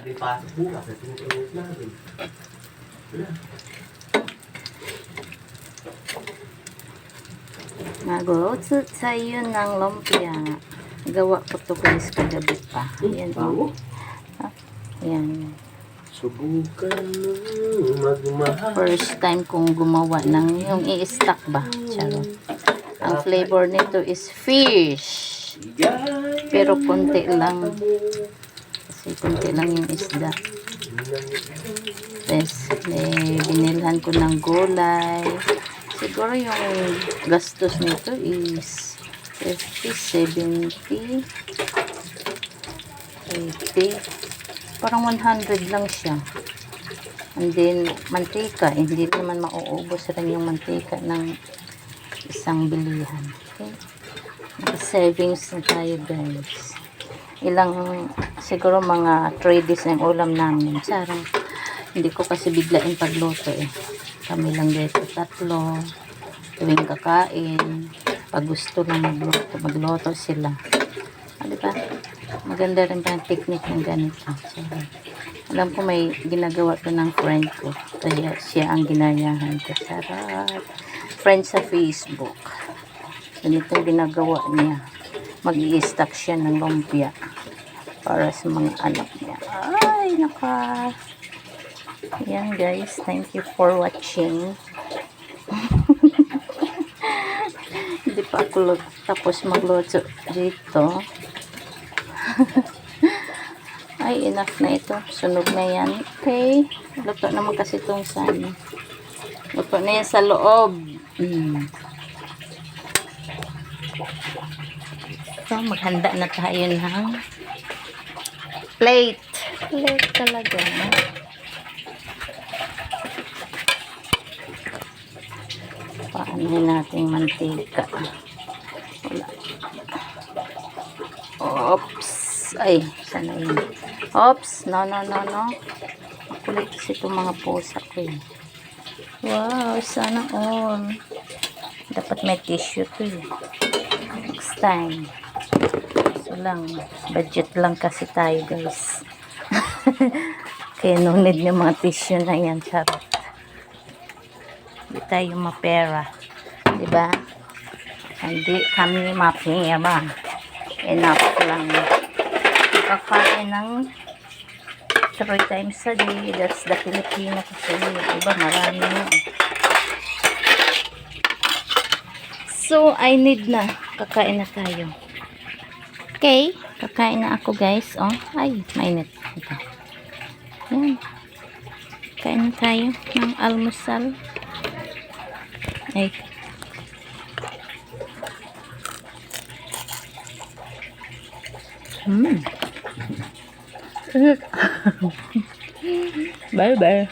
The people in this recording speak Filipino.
Hindi pasok bukas at tinutulog natin. Nag-roast sa iyo ng lumpia. Gawa ko to guys kagabi pa. Ayan Bago? oh. Ayan. Subukan mo magmahal. First time kong gumawa ng yung i-stack ba. Charot. Ang flavor nito is fish. Pero konti lang. Konti lang yung isda. Tapos, eh, binilhan ko ng gulay. Siguro yung gastos nito is 50, 70, 80. Parang 100 lang siya. And then, mantika. Eh, Hindi naman mauubos rin yung mantika ng isang bilihan. Okay? Naka-savings na tayo, guys. Ilang, siguro mga 3 days na yung ulam namin. Sarang, hindi ko kasi biglain pagluto eh. Kami lang dito tatlo. Tuwing kakain. Pag gusto lang magluto, magluto sila. Ah, di ba? Maganda rin pa ang technique ng ganito. So, alam ko may ginagawa to ng friend ko. Kaya siya ang ginayahan ko. Sarap. Friend sa Facebook. Ganito ginagawa niya. Mag stack siya ng lumpia para sa mga anak niya. Ay, naka. Yan guys. Thank you for watching. Hindi pa ako tapos magluto dito. Ay, enough na ito. Sunog na yan. Okay. Luto naman kasi itong sa ano. Luto na yan sa loob. Mm. So, maghanda na tayo ng plate. Plate talaga. Paano natin mantika? Wala. Oops. Ay, sana yun. Oops. No, no, no, no. Kulit kasi itong mga pusa ko eh. Wow, sana all. Dapat may tissue to eh. Next time. So lang, budget lang kasi tayo guys. Kaya no need ng mga tissue na yan, charot. Hindi tayo mapera. Diba? Hindi kami mapera. Enough lang. Kakain ng three times a day. That's the Filipino kasi. Iba marami na. So, I need na. Kakain na tayo. Okay. Kakain na ako guys. Oh. Ay, mainit. Ito. Yan. Kain tayo ng almusal. Ay. Hmm. bye bye.